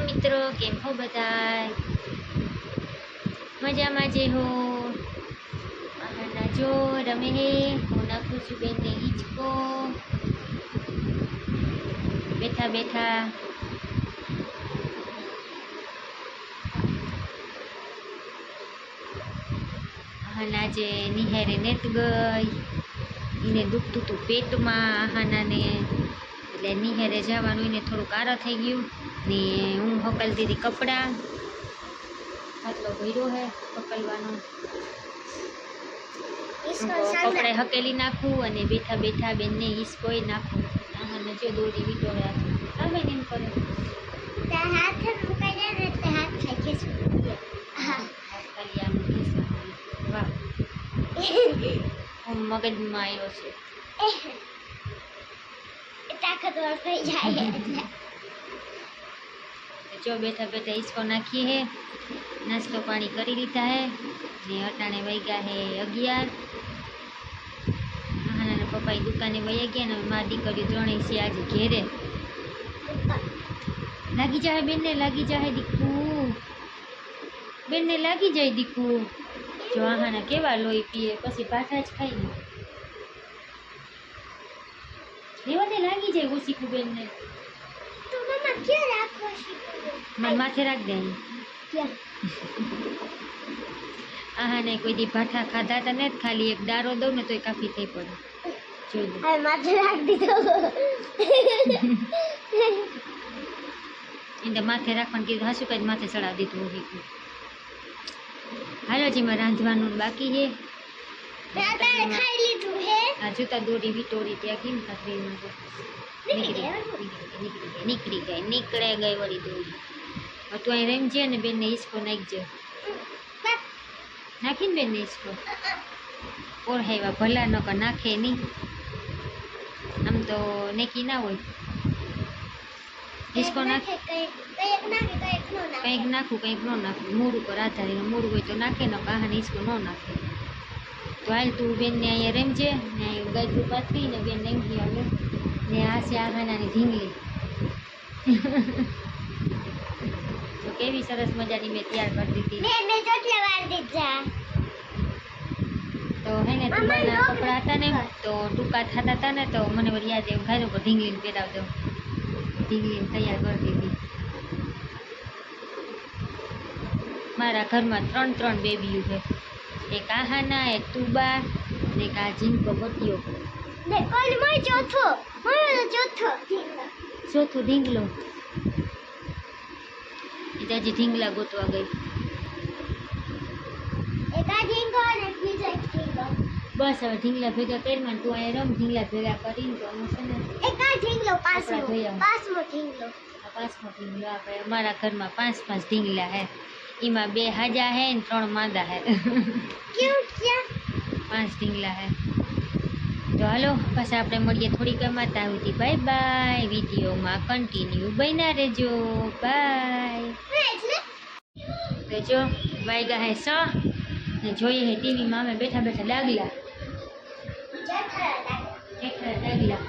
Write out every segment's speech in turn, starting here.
મિત્રો કેમ હો બધા મજામાં જે હો આના જો રમે હે હું નાખું છું બેનને હિંચકો બેઠા બેઠા આહાના જે નિહારે નેત ગઈ એને દુખતું હતું પેટમાં આહાનાને એટલે નિહારે જવાનું એને થોડું કારા થઈ ગયું ને હું હકલતી હતી કપડાં. આટલો ભર્યો હે હકલવાનો કપડે હકેલી નાખું અને બેઠા બેઠા બેનને હિસકોઈ નાખું. આમાં નજો દોરી વિટોળે આવે ને એમ કરે. હાથ મુકાઈ જાય હાથ ખેંચે છે. હા. વાહ. હું મગજમાં આવ્યો છે. તાકાતવર થઈ જાય. જો બેઠા બેઠા હિસકો નાખીએ હે, નાસ્તો પાણી કરી લીધા હે ને અટાણે વાગ્યા હે અગિયાર. આહાના પપ્પા દુકાને વહી ગયા ને મારી દીકરી ત્રણેય છે આજે ઘેરે. લાગી જાય બેનને, લાગી જાય દીકુ. બેનને લાગી જાય દીકુ. જો આહાના કેવા લોહી પીએ, પછી પાછા જ ખાઈ ને લાગી જાય ઓછી બેનને તો ક્યાં રાખો દે. અહીં. ને કોઈ દી ભાઠા ખાધા હતા ને જ ખાલી એક દારો દઉં ને તોય કાફી થઈ પડે. જોઈ માથે રાખી દીધો. એને માથે રાખવાનું કીધું હાસુ કઈ માથે ચડાવી દીધું હાલો જી મારે રાંધવાનું બાકી છે. ખાઈ લીધું હે? આ જૂતા દોરી વિટોરી ત્યાં કેમ નીકળી નીકળી. ગઈ, નીકળી ગઈ વળી દોરી. તું અહીં રમજે ને બેનને હિસકો નાખજે. નાખીને બેનને હિસકો ઓળહાવ્યા ભલા ન કર નાખે નહીં. આમ તો નેકી ના હોય. હિસકો નાખ? કંઈક નાખે કંઈક નો નાખે. મૂળ ઉપર આધારીને મૂળ હોય તો નાખે ન કાહાને હિસકો ન નાખે. તો હાલ તું બેનને અહીંયા રમજે ને અહીં ગજરું પાથરી ને બેન રમજી આવે ને આ છે આહાનાની ઢીંગલી તો કેવી સરસ મજાની મેં તૈયાર કરી દીધી મેં મેં ચોટલા વાર દીધા તો હે ને આમાં ટૂંકાના લોક કપડાં હતા ને તો ટૂંકા થતા હતા ને તો મને વળી યાદ એવું ખાધું કે ઢીંગલીને પહેરાવ દઉં ઢીંગલીને તૈયાર કરી દીધી મારા ઘરમાં ત્રણ ત્રણ બેબીઓ છે એક આહાના એક તુબા અને એક આ ઝીંકો બટીયો ને કોલ મોય ચોથો મોય ચોથો ઠીક ચોથો ઢીંગલો એ તો હજી ઢીંગલા ગોતવા ગઈ એક આ ઝીંગો અને એક બીજો એક ઝીંગો બસ હવે ઢીંગલા ભેગા કરીમાં તું અહીંયા રમ ઢીંગલા ભેગા કરીને તો હું છે ને એક આ ઝીંગલો પાસમો કપડાં ધોઈ આવું. પાસમો ઝીંગલો આ પાંચમો ઢીંગલો આપણે અમારા ઘરમાં પાંચ પાંચ ઢીંગલા હે એમાં બે હાજા હે ને ત્રણ માંદા હે ક્યું ક્યાં પાંચ ઢીંગલા હે તો હાલો પાછા આપણે મળીએ થોડીક અમાતા સુધી બાય બાય વિડીયોમાં કન્ટિન્યુ બન્યા રહેજો બાય હે એટલે તો જો વાગ્યા હે સ ને જોઈએ હે ટીવીમાં અમે બેઠા બેઠા ડાગલા જઠરા લાગે એકલા ડાગલા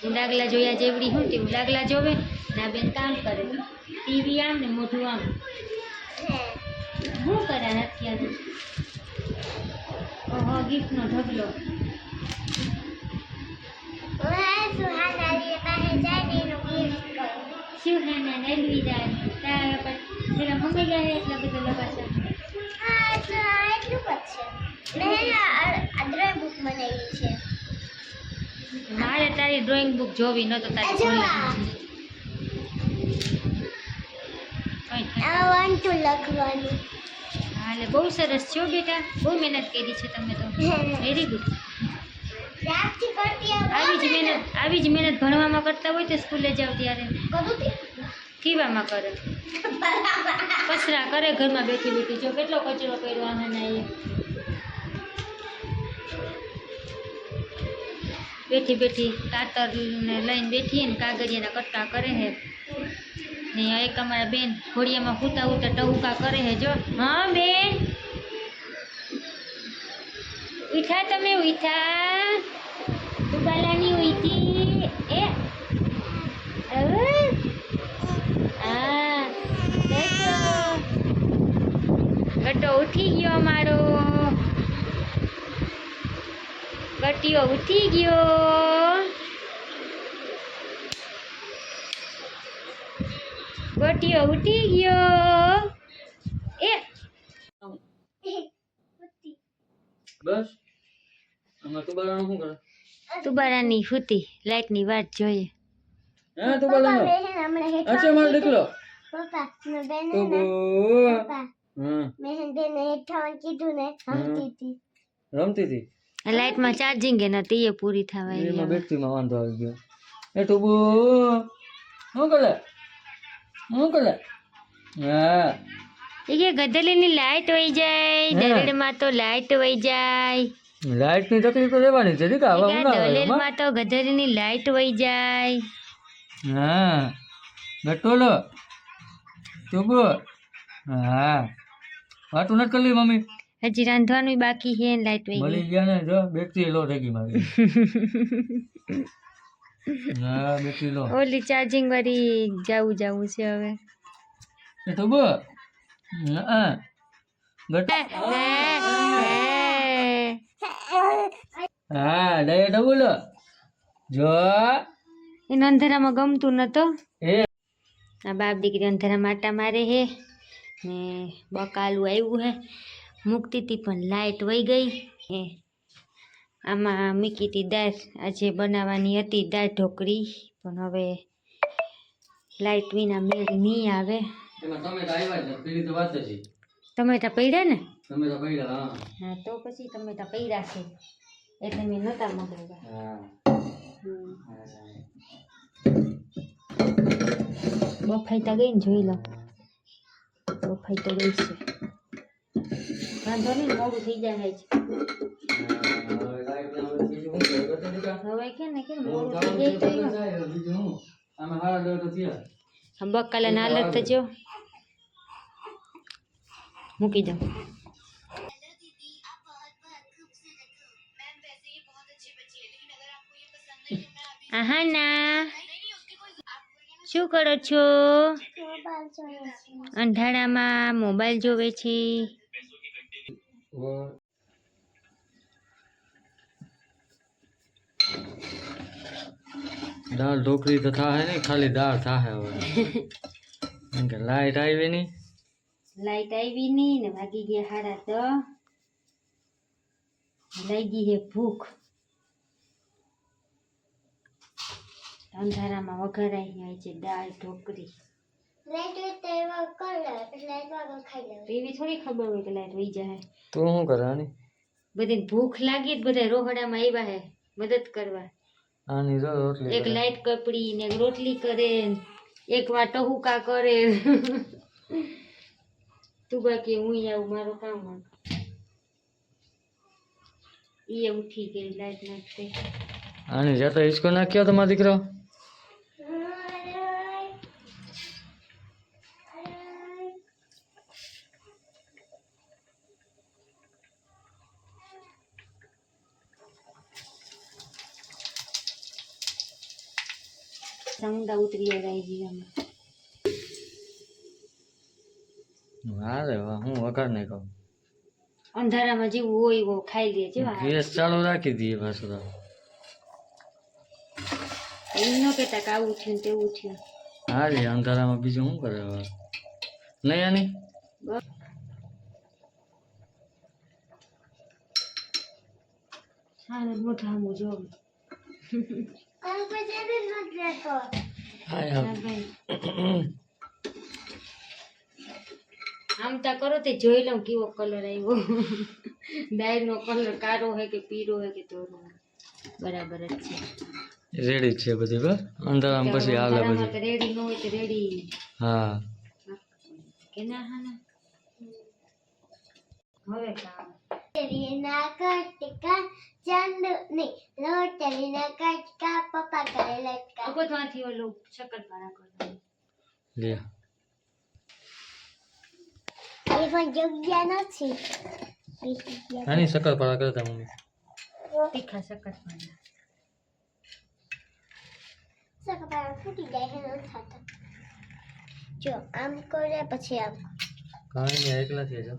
જે ડાગલા જોયા જેવડી હું તેવું ડાગલા જોવે ને આ બેન કામ કરે ટીવી આમ ને મોઢું આમ હે શું કરે અત્યારે ઓહો ગિફ્ટનો ઢગલો. ઓહે સુહાના લી પાસે જાય ને એનું ગિફ્ટ કરો શું હે ને એલવીરા તારા પર પેલા મમ્મી ગયા એટલા બધા લગાશા મારે તારી ડ્રોઈંગ બુક જોવી, ન તો તારી આ. કઈ થાય. આ વન ટુ લખવાનું હા એટલે બહુ સરસ છો બેટા બહુ મહેનત કરી છે તમે તો વેરી ગુડ રાતથી કરતી આવું આવી જ મહેનત આવી જ મહેનત ભણવામાં કરતા હોય તો સ્કૂલે જાવ ત્યારે કરું તી કીવામાં કરે કચરા કરે ઘરમાં બેઠી બેઠી જો કેટલો કચરો કર્યો આહાના એ બેઠી બેઠી કાતર ને લઈને બેઠી ને કાગળિયાના કટકા કરે હે ને એક અમારા બેન ઘોડિયામાં ફૂતા ઉતા ટહુકા કરે હે જો. હા, બેન? ઉઠા તમે ઉઠા ઉગાલાની ઉઠી એ. ગટ્ટો ઉઠી ગયો અમારો. ગટ્ટીઓ ઉઠી ગયો. ગટીઓ ઉઠી ગયો. એ. બસ. લાઈટ તું શું કરે? તુબારાની ફૂતી લાઈટની વાત જોઈએ. હે તું બાલાનો? બેન હમણાં હેઠ અચ્છા મારો દીકરો? પપ્પા મેં બેન ને પપ્પા મેં બેન હેઠાવન કીધું ને હમતી હતી. રમતી હતી? લાઈટમાં ચાર્જિંગ એ નથી એ પૂરી થવા એમાં બેટરીમાં વાંધો આવી ગયો. એ ટુબુ શું કરે? શું હા. એ ગધેલીની લાઈટ વહી જાય. દરેડમાં તો લાઈટ વહી જાય. લાઇટની તકલીફ તો રહેવાની છે. દલેલમાં તો ગધેલીની લાઈટ વહી જાય. હા. ગટોલો ટુબુ હા. વાતું નથી કરલી મમ્મી? હજી રાંધવાનું બાકી છે લાઈટ વહી મળી ગયા ને જો બેટરી લો થઈ ગઈ મારી. હા બેટરી લો ગઈ ઓલી ચાર્જિંગ વાળી જાવું જાવું છે હવે. એ હા. ગટ હા દયા ડબુલો જો. એને અંધારામાં ગમતું નતો. આ બાપ દીકરી અંધારામાં આટા મારે હે. ને બકાલું આવ્યું હે. મૂકતી હતી પણ લાઈટ વહી ગઈ હે. આમાં મૂકી હતી દાળ આજે બનાવવાની હતી દાળ ઢોકળી પણ હવે લાઈટ વિના મેળ નહીં આવે. ટમેટા પડ્યા ને? હા. તો પછી ટમેટા પડ્યા છે એટલે મેં નહોતા મગાવ્યા. બફાઈતા બફાઈ તો ગઈ ને જોઈ લો. બફાઈ તો ગઈ છે. વાંધો નહીં મોડું થઈ જાય છે હવે કે ને કે મોડું મોડું થવાનું થઈ છે જાય તો તો જાય, બીજું શું? આમાં હારા દોઢ તો થયા. એમ. બકાલા ના હાલત તો જો મૂકી દો આહા ના શું કરો છો મોબાઈલ જોઈએ છે અંધારામાં મોબાઈલ જોવે છે દાળ ઢોકળી તો થાય નહીં ખાલી દાળ થાય હવે કેમ કે લાઈટ આવી નહીં લાઈટ આવી નહીં ને વાગી ગયા હારા તો લાગી હે ભૂખ અંધારામાં વઘારાઈ જાય છે દાળ ઢોકળી લાઈટ હોય તો એવા કર લે એટલે લાઈટ વાગર ખાઈ લેવું તો એવી થોડી ખબર હોય કે લાઈટ વહી જાય તું શું કરે આની બધી ભૂખ લાગી જ બધા રોહડામાં આવ્યા હે મદદ કરવા આની જો રોટલી એક લાઈટ કપડી ને એક રોટલી કરે એક વાર ટહુકા કરે. તું બાકી હું આવું મારું કામ એ ઉઠી ગઈ લાઈટ નાખતે આની જતો હિસકો નાખ્યો તમારો દીકરો? સમુદા ઉતરી જાય જીવામાં વાહ રે હું વઘાર નહીં કહું. અંધારામાં જેવું હોય એવું ખાઈ લે જેવા. ગેસ ચાલુ રાખી દઈએ પાછું તો. એમ ન કહેતા કે આવું થયું તેવું થયું. હા રે અંધારામાં બીજું શું કરે હવે? નહીં આની? સારું મોઢામાં જોવું પછી નથી રહેતો હા હા આમ તા કરો તે જોઈ લઉં કેવો કલર આવ્યો દાળનો કલર કાળો હોય કે પીળો હોય કે ધોળો હોય બરાબર જ છે રેડી જ છે બધી બસ અંધારામાં પછી હાલે અંધારામાં બધું તો રેડી ન હોય તો રેડી હા કે ના હા ના હવે કામ રોટલીના કટકા ચાંદ નહીં રોટલીના કટકા પપ્પા કરે લટકા અગોતમાંથી ઓલું શક્કરપારા કરવાનું લે એ પણ જગ્યા નથી બીજી જગ્યા. આની શક્કરપારા કરતા મમ્મી તીખા શક્કરપારા સકપારા ફૂટી જાય છે નથી થતા જો આમ કરે પછી આમ કાંઈ નહીં એકલા થઈ જાઓ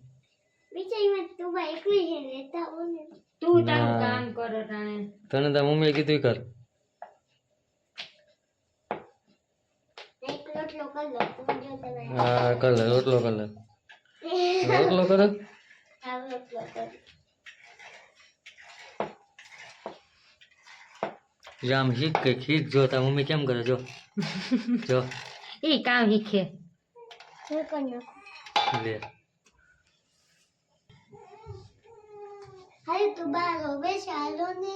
બિચારીમાં તું બા એકલી છે ને લેતા આવો ને તું તારું ના. કામ કરો તાણે તને તાર મમ્મીએ કીધું ઈ કર એક લોટલો કર લો તમે જો તમે હા કર લે રોટલો કર લે રોટલો કરે હા લોટલો કર જો આમ શીખ કે ખીચ જો તાર મમ્મી કેમ કરે જો જો એ કામ શીખે હું કરી નાખું લે હવે તું બા હવે ચાલો ને.